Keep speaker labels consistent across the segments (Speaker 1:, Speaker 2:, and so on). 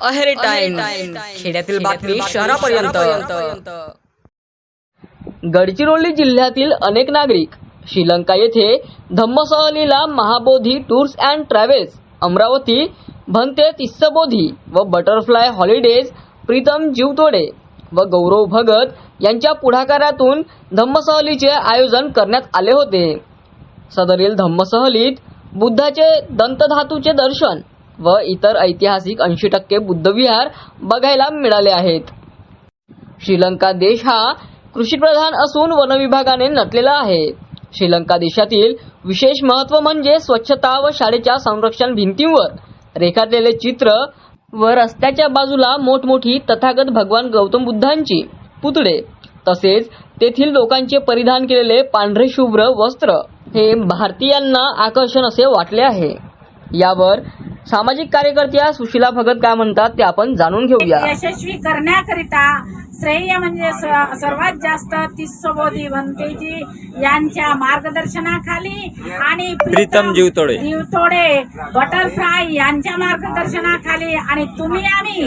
Speaker 1: Aheri time खेड्यातील बातमी शहरापर्यंत.
Speaker 2: गडचिरोली जिल्ह्यातील अनेक नागरिक श्रीलंका येथे धम्मसहलीला Mahabodhi tours and travels Amravati Bhante Tissabodhi व बटरफ्लाय हॉलिडेज प्रीतम जीवतोडे व गौरव भगत यांच्या पुढाकारातून धम्मसहलीचे आयोजन करण्यात आले होते. सदरील धम्मसहलीत बुद्धाचे दंतधातूचे दर्शन व इतर ऐतिहासिक ऐंशी टक्के बुद्धविहार बघायला मिळाले आहेत. श्रीलंका देश हा कृषीप्रधान असून वनविभागाने नटलेला आहे. श्रीलंका देशातील विशेष महत्त्व म्हणजे स्वच्छता व शाळेच्या संरक्षण भिंतींवर रेखाटलेले चित्र व रस्त्याच्या बाजूला मोठमोठी तथागत भगवान गौतम बुद्धांची पुतळे तसेच तेथील लोकांचे परिधान केलेले पांढरे शुभ्र वस्त्र हे भारतीयांना आकर्षण असे वाटले आहे. यावर सामाजिक कार्यकर्त्या सुशीला भगत काय म्हणतात ते आपण जाणून घेऊया
Speaker 3: यशस्वी करण्याकरिता श्रेय म्हणजे सर्वात जास्त तिस्सबोधी भंतेजी यांच्या मार्गदर्शनाखाली आणि
Speaker 4: प्रीतम जीवतोडे.
Speaker 3: जीवतोडे बटरफ्लाय यांच्या मार्गदर्शनाखाली आणि तुम्ही आम्ही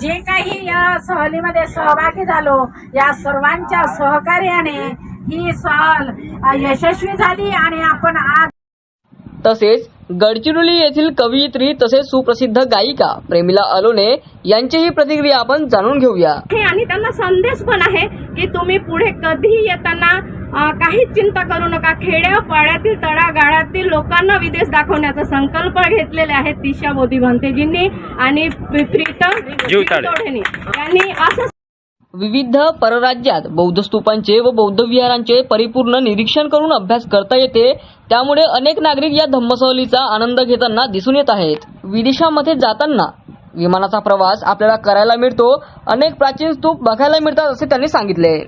Speaker 3: जे काही या सहलीमध्ये सहभागी झालो या सर्वांच्या सहकार्याने ही सहल यशस्वी झाली आणि आपण आज
Speaker 2: तसेच गडचिरोली येथील कवयित्री तसेच सुप्रसिद्ध गायिका प्रेमिला अलोने यांचीही प्रतिक्रिया आपण जाणून घेऊया.
Speaker 5: आणि त्यांना संदेश पण आहे की तुम्ही पुढे कधीही येताना काहीच चिंता करू नका. खेड्या पाड्यातील तळागाळातील लोकांना विदेश दाखवण्याचा संकल्प घेतलेले आहेत दिशा मोदी भंतेजींनी आणि प्री- प्रीतम. त्यांनी असं
Speaker 2: विविध परराज्यात बौद्ध स्तूपांचे व बौद्ध विहारांचे परिपूर्ण निरीक्षण करून अभ्यास करता येते. त्यामुळे अनेक नागरिक या धम्मसहलीचा आनंद घेताना दिसून येत आहेत. विदेशामध्ये जाताना विमानाचा प्रवास आपल्याला करायला मिळतो. अनेक प्राचीन स्तूप बघायला मिळतात असे त्यांनी सांगितले.